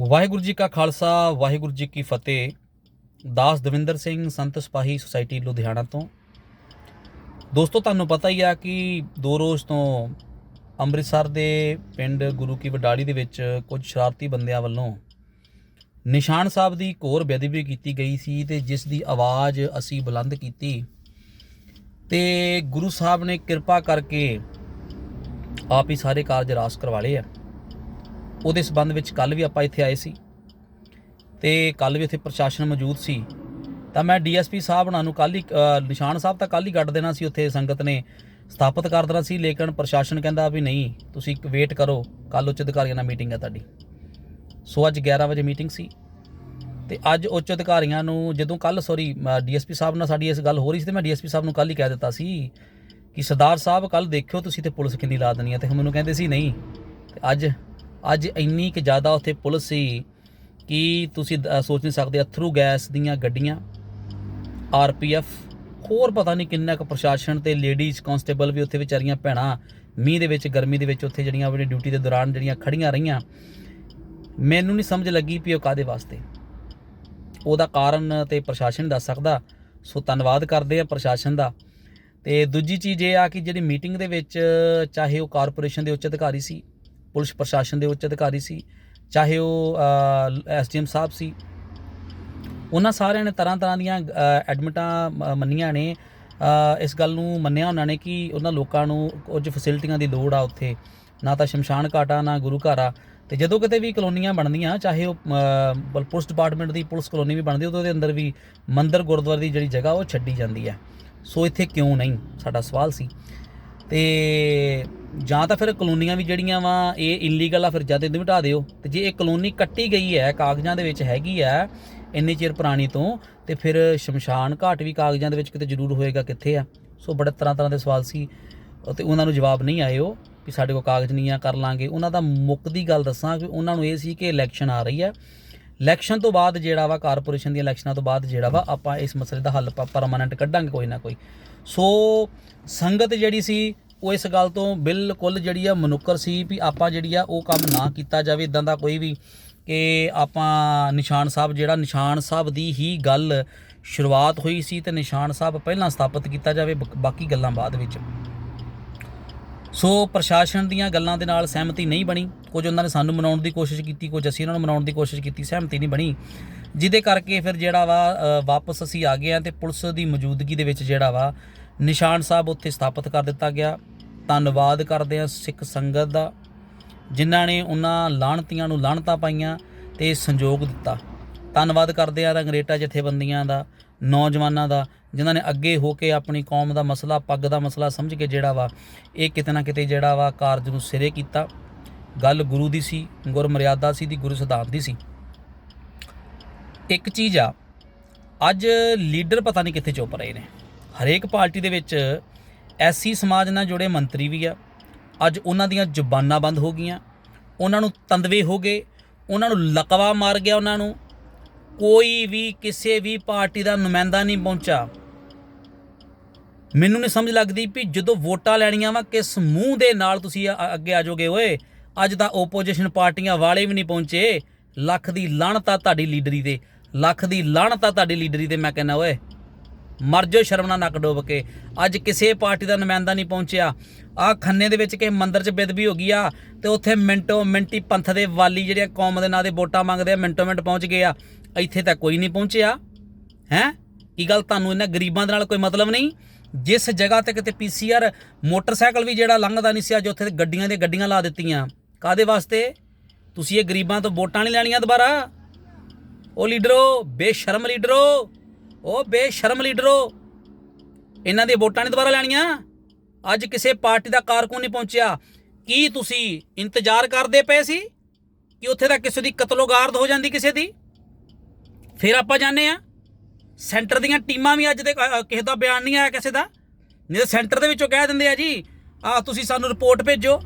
ਵਾਹਿਗੁਰੂ ਜੀ ਕਾ ਖਾਲਸਾ, ਵਾਹਿਗੁਰੂ ਜੀ ਕੀ ਫਤਿਹ। ਦਾਸ ਦਵਿੰਦਰ ਸਿੰਘ, ਸੰਤ ਸਿਪਾਹੀ ਸੁਸਾਇਟੀ ਲੁਧਿਆਣਾ ਤੋਂ। ਦੋਸਤੋ, ਤੁਹਾਨੂੰ ਪਤਾ ਹੀ ਆ ਕਿ ਦੋ ਰੋਜ਼ ਤੋਂ ਅੰਮ੍ਰਿਤਸਰ ਦੇ ਪਿੰਡ ਗੁਰੂ ਕੀ ਵਡਾਲੀ ਦੇ ਵਿੱਚ ਕੁਝ ਸ਼ਰਾਰਤੀ ਬੰਦਿਆਂ ਵੱਲੋਂ ਨਿਸ਼ਾਨ ਸਾਹਿਬ ਦੀ ਘੋਰ ਬੇਅਦਬੀ ਕੀਤੀ ਗਈ ਸੀ ਤੇ ਜਿਸ ਦੀ ਆਵਾਜ਼ ਅਸੀਂ ਬੁਲੰਦ ਕੀਤੀ। ਤੇ ਗੁਰੂ ਸਾਹਿਬ ਨੇ ਕਿਰਪਾ ਕਰਕੇ ਆਪ ਹੀ ਸਾਰੇ ਕਾਰਜ ਰਾਸ ਕਰਵਾ ਲਏ ਆ। ਉਹਦੇ ਸਬੰਧ ਵਿੱਚ ਕੱਲ ਵੀ ਆਪਾਂ ਇੱਥੇ ਆਏ ਸੀ ਤੇ ਕੱਲ ਵੀ ਇੱਥੇ ਪ੍ਰਸ਼ਾਸਨ ਮੌਜੂਦ ਸੀ। ਤਾਂ ਮੈਂ ਡੀਐਸਪੀ ਸਾਹਿਬ ਉਹਨਾਂ ਨੂੰ ਕੱਲ ਹੀ ਨਿਸ਼ਾਨ ਸਾਹਿਬ ਤਾਂ ਕੱਲ ਹੀ ਕੱਢ ਦੇਣਾ ਸੀ, ਉੱਥੇ ਸੰਗਤ ਨੇ ਸਥਾਪਿਤ ਕਰ ਦੇਣਾ ਸੀ, ਲੇਕਿਨ ਪ੍ਰਸ਼ਾਸਨ ਕਹਿੰਦਾ ਵੀ ਨਹੀਂ, ਤੁਸੀਂ ਵੇਟ ਕਰੋ ਕੱਲ ਉੱਚ ਅਧਿਕਾਰੀਆਂ ਨਾਲ ਮੀਟਿੰਗ ਹੈ ਤੁਹਾਡੀ। ਸੋ ਅੱਜ 11 ਵਜੇ ਮੀਟਿੰਗ ਸੀ ਤੇ ਅੱਜ ਉੱਚ ਅਧਿਕਾਰੀਆਂ ਨੂੰ ਜਦੋਂ ਕੱਲ ਸੌਰੀ ਡੀਐਸਪੀ ਸਾਹਿਬ ਨਾਲ ਸਾਡੀ ਇਸ ਗੱਲ ਹੋ ਰਹੀ ਸੀ ਤੇ ਮੈਂ ਡੀਐਸਪੀ ਸਾਹਿਬ ਨੂੰ ਕੱਲ ਹੀ ਕਹਿ ਦਿੱਤਾ ਸੀ ਕਿ ਸਰਦਾਰ ਸਾਹਿਬ ਕੱਲ ਦੇਖਿਓ ਤੁਸੀਂ ਤੇ ਪੁਲਿਸ ਕਿੰਨੀ ਲਾ ਦੇਣੀ ਹੈ ਤੇ ਮੈਨੂੰ ਕਹਿੰਦੇ ਸੀ, ਨਹੀਂ ਤੇ ਅੱਜ ਅੱਜ ਇੰਨੀ ਕਿ ਜ਼ਿਆਦਾ ਉੱਥੇ ਪੁਲਿਸ ਸੀ ਕਿ ਤੁਸੀਂ ਸੋਚ ਨਹੀਂ ਸਕਦੇ, ਅਥਰੂ ਗੈਸ ਦੀਆਂ ਗੱਡੀਆਂ ਆਰਪੀਐਫ ਹੋਰ ਪਤਾ ਨਹੀਂ ਕਿੰਨਾ ਕੁ ਪ੍ਰਸ਼ਾਸਨ ਤੇ ਲੇਡੀਜ਼ ਕਨਸਟੇਬਲ ਵੀ ਉੱਥੇ ਵਿਚਾਰੀਆਂ ਭੈਣਾਂ, ਮੀਂਹ ਦੇ ਵਿੱਚ, ਗਰਮੀ ਦੇ ਵਿੱਚ ਉੱਥੇ ਜਿਹੜੀਆਂ ਆਪਣੀ ਡਿਊਟੀ ਦੇ ਦੌਰਾਨ ਜਿਹੜੀਆਂ ਖੜੀਆਂ ਰਹੀਆਂ, ਮੈਨੂੰ ਨਹੀਂ ਸਮਝ ਲੱਗੀ ਵੀ ਉਹ ਕਾਦੇ ਵਾਸਤੇ। ਉਹਦਾ ਕਾਰਨ ਤੇ ਪ੍ਰਸ਼ਾਸਨ ਦੱਸ ਸਕਦਾ, ਸੋ ਧੰਨਵਾਦ ਕਰਦੇ ਆ ਪ੍ਰਸ਼ਾਸਨ ਦਾ। ਤੇ ਦੂਜੀ ਚੀਜ਼ ਇਹ ਆ ਕਿ ਜਿਹੜੀ ਮੀਟਿੰਗ ਦੇ ਵਿੱਚ ਚਾਹੇ ਉਹ ਕਾਰਪੋਰੇਸ਼ਨ ਦੇ ਉੱਚ ਅਧਿਕਾਰੀ ਸੀ ਪੁਲਿਸ ਪ੍ਰਸ਼ਾਸਨ ਦੇ ਉੱਚ ਅਧਿਕਾਰੀ ਸੀ, ਚਾਹੇ ਉਹ ਐਸਡੀਐਮ ਸਾਹਿਬ ਸੀ। ਉਹਨਾਂ ਸਾਰਿਆਂ ਨੇ ਤਰ੍ਹਾਂ ਤਰ੍ਹਾਂ ਦੀਆਂ ਐਡਮਿਟਾਂ ਮ- ਮੰਨੀਆਂ ਨੇ। ਇਸ ਗੱਲ ਨੂੰ ਮੰਨਿਆ ਉਹਨਾਂ ਨੇ ਕਿ ਉਹਨਾਂ ਲੋਕਾਂ ਨੂੰ ਕੁਝ ਫੈਸਿਲਿਟੀਆਂ ਦੀ ਲੋੜ ਆ ਉੱਥੇ। ਨਾ ਤਾਂ ਸ਼ਮਸ਼ਾਨ ਘਾਟ ਆ, ਨਾ ਗੁਰੂ ਘਰ ਆ। ਤੇ ਜਦੋਂ ਕਿਤੇ ਵੀ ਕਲੋਨੀਆਂ ਬਣਦੀਆਂ, ਚਾਹੇ ਉਹ ਪੁਲਿਸ ਡਿਪਾਰਟਮੈਂਟ ਦੀ ਪੁਲਿਸ ਕਲੋਨੀ ਵੀ ਬਣਦੀ, ਉਹਦੇ ਅੰਦਰ ਵੀ ਮੰਦਰ ਗੁਰਦੁਆਰੇ ਦੀ ਜਿਹੜੀ ਜਗ੍ਹਾ, ਉਹ ਛੱਡੀ ਜਾਂਦੀ ਹੈ। ਸੋ ਇੱਥੇ ਕਿਉਂ ਨਹੀਂ? ਸਾਡਾ ਸਵਾਲ ਸੀ। ਤੇ ਜਾਂ ਤਾਂ ਫਿਰ ਕਲੋਨੀਆਂ ਵੀ ਜਿਹੜੀਆਂ ਵਾ, ਇਹ ਇਲੀਗਲ ਆ, ਫਿਰ ਜਦ ਇਹਨੂੰ ਹਟਾ ਦਿਓ। ਤੇ ਜੇ ਇਹ ਕਲੋਨੀ ਕੱਟੀ ਗਈ ਹੈ, ਕਾਗਜ਼ਾਂ ਦੇ ਵਿੱਚ ਹੈਗੀ ਹੈ, ਇੰਨੀ ਚਿਰ ਪੁਰਾਣੀ ਤੋਂ, ਤੇ ਫਿਰ ਸ਼ਮਸ਼ਾਨ ਘਾਟ ਵੀ ਕਾਗਜ਼ਾਂ ਦੇ ਵਿੱਚ ਕਿਤੇ ਜ਼ਰੂਰ ਹੋਏਗਾ ਕਿੱਥੇ ਆ? ਸੋ ਬੜੇ ਤਰ੍ਹਾਂ ਤਰ੍ਹਾਂ ਦੇ ਸਵਾਲ ਸੀ ਤੇ ਉਹਨਾਂ ਨੂੰ ਜਵਾਬ ਨਹੀਂ ਆਏ ਉਹ ਵੀ ਸਾਡੇ ਕੋਲ ਕਾਗਜ਼ ਨਹੀਂ ਆ, ਕਰ ਲਾਂਗੇ। ਉਹਨਾਂ ਦਾ ਮੁੱਕਦੀ ਗੱਲ ਦੱਸਾਂ ਕਿ ਉਹਨਾਂ ਨੂੰ ਇਹ ਸੀ ਕਿ ਇਲੈਕਸ਼ਨ ਆ ਰਹੀ ਹੈ। ਇਲੈਕਸ਼ਨ ਤੋਂ ਬਾਅਦ ਜਿਹੜਾ ਵਾ ਕਾਰਪੋਰੇਸ਼ਨ ਦੀਆਂ ਇਲੈਕਸ਼ਨਾਂ ਤੋਂ ਬਾਅਦ ਜਿਹੜਾ ਵਾ, ਆਪਾਂ ਇਸ ਮਸਲੇ ਦਾ ਹੱਲ ਪਰਮਾਨੈਂਟ ਕੱਢਾਂਗੇ ਕੋਈ ਨਾ ਕੋਈ। ਸੋ ਸੰਗਤ ਜਿਹੜੀ ਸੀ ਉਹ ਇਸ ਗੱਲ ਤੋਂ ਬਿਲਕੁਲ ਜਿਹੜੀ ਆ ਮਨੁੱਖਰ ਸੀ ਵੀ ਆਪਾਂ ਜਿਹੜੀ ਆ ਉਹ ਕੰਮ ਨਾ ਕੀਤਾ ਜਾਵੇ ਇਦਾਂ ਦਾ ਕੋਈ ਵੀ ਕਿ ਆਪਾਂ ਨਿਸ਼ਾਨ ਸਾਹਿਬ ਜਿਹੜਾ ਨਿਸ਼ਾਨ ਸਾਹਿਬ ਦੀ ਹੀ ਗੱਲ ਸ਼ੁਰੂਆਤ ਹੋਈ ਸੀ ਤੇ ਨਿਸ਼ਾਨ ਸਾਹਿਬ ਪਹਿਲਾਂ ਸਥਾਪਿਤ ਕੀਤਾ ਜਾਵੇ, ਬਕ- ਬਾਕੀ ਗੱਲਾਂ ਬਾਅਦ ਵਿੱਚ। ਸੋ ਪ੍ਰਸ਼ਾਸਨ ਦੀਆਂ ਗੱਲਾਂ ਦੇ ਨਾਲ ਸਹਿਮਤੀ ਨਹੀਂ ਬਣੀ। ਕੁਝ ਉਹਨਾਂ ਨੇ ਸਾਨੂੰ ਮਨਾਉਣ ਦੀ ਕੋਸ਼ਿਸ਼ ਕੀਤੀ, ਕੁਝ ਅਸੀਂ ਉਹਨਾਂ ਨੂੰ ਮਨਾਉਣ ਦੀ ਕੋਸ਼ਿਸ਼ ਕੀਤੀ, ਸਹਿਮਤੀ ਨਹੀਂ ਬਣੀ। ਜਿਹਦੇ ਕਰਕੇ ਫਿਰ ਜਿਹੜਾ ਵਾ ਵਾਪਸ ਅਸੀਂ ਆ ਗਏ ਆ ਤੇ ਪੁਲਿਸ ਦੀ ਮੌਜੂਦਗੀ ਦੇ ਵਿੱਚ ਜਿਹੜਾ ਵਾ, ਨਿਸ਼ਾਨ ਸਾਹਿਬ ਉੱਥੇ ਸਥਾਪਿਤ ਕਰ ਦਿੱਤਾ ਗਿਆ। ਧੰਨਵਾਦ ਕਰਦੇ ਆ ਸਿੱਖ ਸੰਗਤ ਦਾ, ਜਿਨ੍ਹਾਂ ਨੇ ਉਹਨਾਂ ਲਾਹਣਤੀਆਂ ਨੂੰ ਲਾਹਣਤਾ ਪਾਈਆਂ ਤੇ ਸੰਯੋਗ ਦਿੱਤਾ। ਧੰਨਵਾਦ ਕਰਦੇ ਆ ਰੰਗਰੇਟਾ ਜਥੇਬੰਦੀਆਂ ਦਾ, ਨੌਜਵਾਨਾਂ ਦਾ, ਜਿਨ੍ਹਾਂ ਨੇ ਅੱਗੇ ਹੋ ਕੇ ਆਪਣੀ ਕੌਮ ਦਾ ਮਸਲਾ, ਪੱਗ ਦਾ ਮਸਲਾ ਸਮਝ ਕੇ ਜਿਹੜਾ ਵਾ, ਇਹ ਕਿਤੇ ਨਾ ਕਿਤੇ ਜਿਹੜਾ ਵਾ ਕਾਰਜ ਨੂੰ ਸਿਰੇ ਕੀਤਾ। ਗੱਲ ਗੁਰੂ ਦੀ ਸੀ ਗੁਰ ਮਰਿਆਦਾ ਸੀ ਦੀ, ਗੁਰੂ ਸਿਧਾਂਤ ਦੀ ਸੀ। ਇੱਕ ਚੀਜ਼ ਆ, ਅੱਜ ਲੀਡਰ ਪਤਾ ਨਹੀਂ ਕਿੱਥੇ ਚੁੱਪ ਰਹੇ ਨੇ। ਹਰੇਕ ਪਾਰਟੀ ਦੇ ਵਿੱਚ ਐਸੀ ਸਮਾਜ ਨਾਲ ਜੁੜੇ ਮੰਤਰੀ ਵੀ ਆ। ਅੱਜ ਉਹਨਾਂ ਦੀਆਂ ਜ਼ੁਬਾਨਾਂ ਬੰਦ ਹੋ ਗਈਆਂ। ਉਹਨਾਂ ਨੂੰ ਤੰਦਵੇ ਹੋ ਗਏ। ਉਹਨਾਂ ਨੂੰ ਲਕਵਾ ਮਾਰ ਗਿਆ ਉਹਨਾਂ ਨੂੰ। ਕੋਈ ਵੀ ਕਿਸੇ ਵੀ ਪਾਰਟੀ ਦਾ ਨੁਮਾਇੰਦਾ ਨਹੀਂ ਪਹੁੰਚਾ। ਮੈਨੂੰ ਨਹੀਂ ਸਮਝ ਲੱਗਦੀ ਵੀ ਜਦੋਂ ਵੋਟਾਂ ਲੈਣੀਆਂ ਵਾ, ਕਿਸ ਮੂੰਹ ਦੇ ਨਾਲ ਤੁਸੀਂ ਅੱਗੇ ਆ ਜਾਓਗੇ ਓਏ? ਅੱਜ ਤਾਂ ਓਪੋਜੀਸ਼ਨ ਪਾਰਟੀਆਂ ਵਾਲੇ ਵੀ ਨਹੀਂ ਪਹੁੰਚੇ। ਲੱਖ ਦੀ ਲਾਹਣਤ ਆ ਤੁਹਾਡੀ ਲੀਡਰੀ ਤੇ ਲੱਖ ਦੀ ਲਾਹਣਤ ਆ ਤੁਹਾਡੀ ਲੀਡਰੀ ਤੇ ਮੈਂ ਕਹਿੰਦਾ ਓਏ। ਮਰ ਜਾਓ, ਸ਼ਰਮ ਨਾਲ ਨੱਕ ਡੋਬ ਕੇ। ਅੱਜ ਕਿਸੇ ਪਾਰਟੀ ਦਾ ਨੁਮਾਇੰਦਾ ਨਹੀਂ ਪਹੁੰਚਿਆ। ਆ ਖੰਨੇ ਦੇ ਵਿੱਚ ਕਿ ਮੰਦਰ 'ਚ ਬੇਦਬੀ ਹੋ ਗਈ ਆ ਤੇ ਉੱਥੇ ਮਿੰਟੋ ਮਿੰਟੀ ਪੰਥ ਦੇ ਵਾਲੀ ਜਿਹੜੇ ਕੌਮ ਦੇ ਨਾਂ ਦੇ ਵੋਟਾਂ ਮੰਗਦੇ ਆ, ਮਿੰਟੋ ਮਿੰਟ ਪਹੁੰਚ ਗਏ ਆ। ਇੱਥੇ ਤਾਂ ਕੋਈ ਨਹੀਂ ਪਹੁੰਚਿਆ। ਹੈ? ਕੀ ਗੱਲ? ਤੁਹਾਨੂੰ ਇਹਨਾਂ ਗਰੀਬਾਂ ਦੇ ਨਾਲ ਕੋਈ ਮਤਲਬ ਨਹੀਂ? ਜਿਸ ਜਗ੍ਹਾ ਤੇ ਕਿਤੇ ਪੀਸੀਆਰ ਮੋਟਰਸਾਈਕਲ ਵੀ ਜਿਹੜਾ ਲੰਘਦਾ ਨਹੀਂ ਸੀ, ਅੱਜ ਉੱਥੇ ਗੱਡੀਆਂ ਦੇ ਗੱਡੀਆਂ ਲਾ ਦਿੱਤੀਆਂ। ਕਾਦੇ ਵਾਸਤੇ? ਤੁਸੀਂ ਇਹ ਗਰੀਬਾਂ ਤੋਂ ਵੋਟਾਂ ਨਹੀਂ ਲੈਣੀਆਂ ਦੁਬਾਰਾ? ਉਹ ਲੀਡਰੋ, ਬੇਸ਼ਰਮ ਲੀਡਰੋ। ਉਹ ਬੇਸ਼ਰਮ ਲੀਡਰੋ, ਇਹਨਾਂ ਦੀਆਂ ਵੋਟਾਂ ਨਹੀਂ ਦੁਬਾਰਾ ਲੈਣੀਆਂ? ਅੱਜ ਕਿਸੇ ਪਾਰਟੀ ਦਾ ਕਾਰਕੁਨ ਨਹੀਂ ਪਹੁੰਚਿਆ। ਕੀ ਤੁਸੀਂ ਇੰਤਜ਼ਾਰ ਕਰਦੇ ਪਏ ਸੀ ਕਿ ਉੱਥੇ ਦਾ ਕਿਸੇ ਦੀ ਕਤਲੋਗਾਰਦ ਹੋ ਜਾਂਦੀ ਕਿਸੇ ਦੀ? ਫਿਰ ਆਪਾਂ ਜਾਣੇ ਆ ਸੈਂਟਰ ਦੀਆਂ ਟੀਮਾਂ ਵੀ ਅੱਜ ਦੇ ਕਿਸੇ ਦਾ ਬਿਆਨ ਨਹੀਂ ਆਇਆ ਕਿਸੇ ਦਾ। ਨਹੀਂ ਤਾਂ ਸੈਂਟਰ ਦੇ ਵਿੱਚੋਂ ਕਹਿ ਦਿੰਦੇ ਆ ਜੀ ਆ ਤੁਸੀਂ ਸਾਨੂੰ ਰਿਪੋਰਟ ਭੇਜੋ।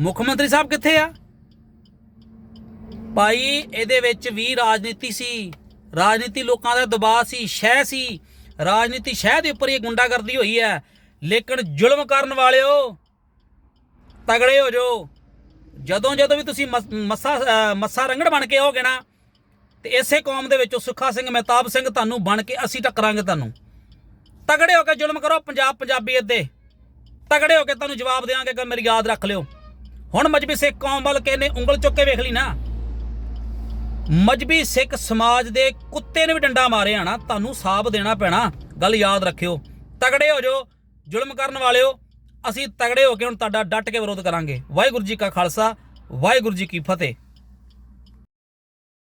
ਮੁੱਖ ਮੰਤਰੀ ਸਾਹਿਬ ਕਿੱਥੇ ਆ? ਭਾਈ, ਇਹਦੇ ਵਿੱਚ ਵੀ ਰਾਜਨੀਤੀ ਸੀ। ਰਾਜਨੀਤੀ ਲੋਕਾਂ ਦਾ ਦਬਾਅ ਸੀ, ਸ਼ਹਿ ਸੀ। ਰਾਜਨੀਤੀ ਸ਼ਹਿ ਦੇ ਉੱਪਰ ਇਹ ਗੁੰਡਾਗਰਦੀ ਹੋਈ ਹੈ। ਲੇਕਿਨ ਜ਼ੁਲਮ ਕਰਨ ਵਾਲਿਓ, ਤਗੜੇ ਹੋ ਜਾਓ। ਜਦੋਂ ਜਦੋਂ ਵੀ ਤੁਸੀਂ ਮਸ- ਮੱਸਾ, ਅਹ, ਮੱਸਾ ਰੰਗੜ ਬਣ ਕੇ ਆਓਗੇ ਨਾ, ਤੇ ਇਸੇ ਕੌਮ ਦੇ ਵਿੱਚੋਂ ਸੁੱਖਾ ਸਿੰਘ ਮਹਿਤਾਬ ਸਿੰਘ ਤੁਹਾਨੂੰ ਬਣ ਕੇ ਅਸੀਂ ਟੱਕਰਾਂਗੇ ਤੁਹਾਨੂੰ। ਤਗੜੇ ਹੋ ਕੇ ਜ਼ੁਲਮ ਕਰੋ, ਪੰਜਾਬ ਪੰਜਾਬੀਅਤ ਦੇ ਤਗੜੇ ਹੋ ਕੇ ਤੁਹਾਨੂੰ ਜਵਾਬ ਦੇਵਾਂਗੇ ਕਿ ਮੇਰੀ ਯਾਦ ਰੱਖ ਲਿਓ। ਹੁਣ ਮਜਬੀ ਸਿੱਖ ਕੌਮ ਵੱਲ ਕਿਸੇ ਉਂਗਲ ਚੁੱਕ ਕੇ ਵੇਖ ਲਈ ਨਾ? ਮਜਬੀ ਸਿੱਖ ਸਮਾਜ ਦੇ ਕੁੱਤੇ ਨੇ ਵੀ ਡੰਡਾ ਮਾਰਿਆ ਨਾ, ਤੁਹਾਨੂੰ ਸਾਬ ਦੇਣਾ ਪੈਣਾ, ਗੱਲ ਯਾਦ ਰੱਖਿਓ। ਤਗੜੇ ਹੋ ਜਾਓ, ਜ਼ੁਲਮ ਕਰਨ ਵਾਲਿਓ, ਅਸੀਂ ਤਗੜੇ ਹੋ ਕੇ ਹੁਣ ਤੁਹਾਡਾ ਡਟ ਕੇ ਵਿਰੋਧ ਕਰਾਂਗੇ। ਵਾਹਿਗੁਰੂ ਜੀ ਕਾ ਖਾਲਸਾ, ਵਾਹਿਗੁਰੂ ਜੀ ਕੀ ਫਤਿਹ।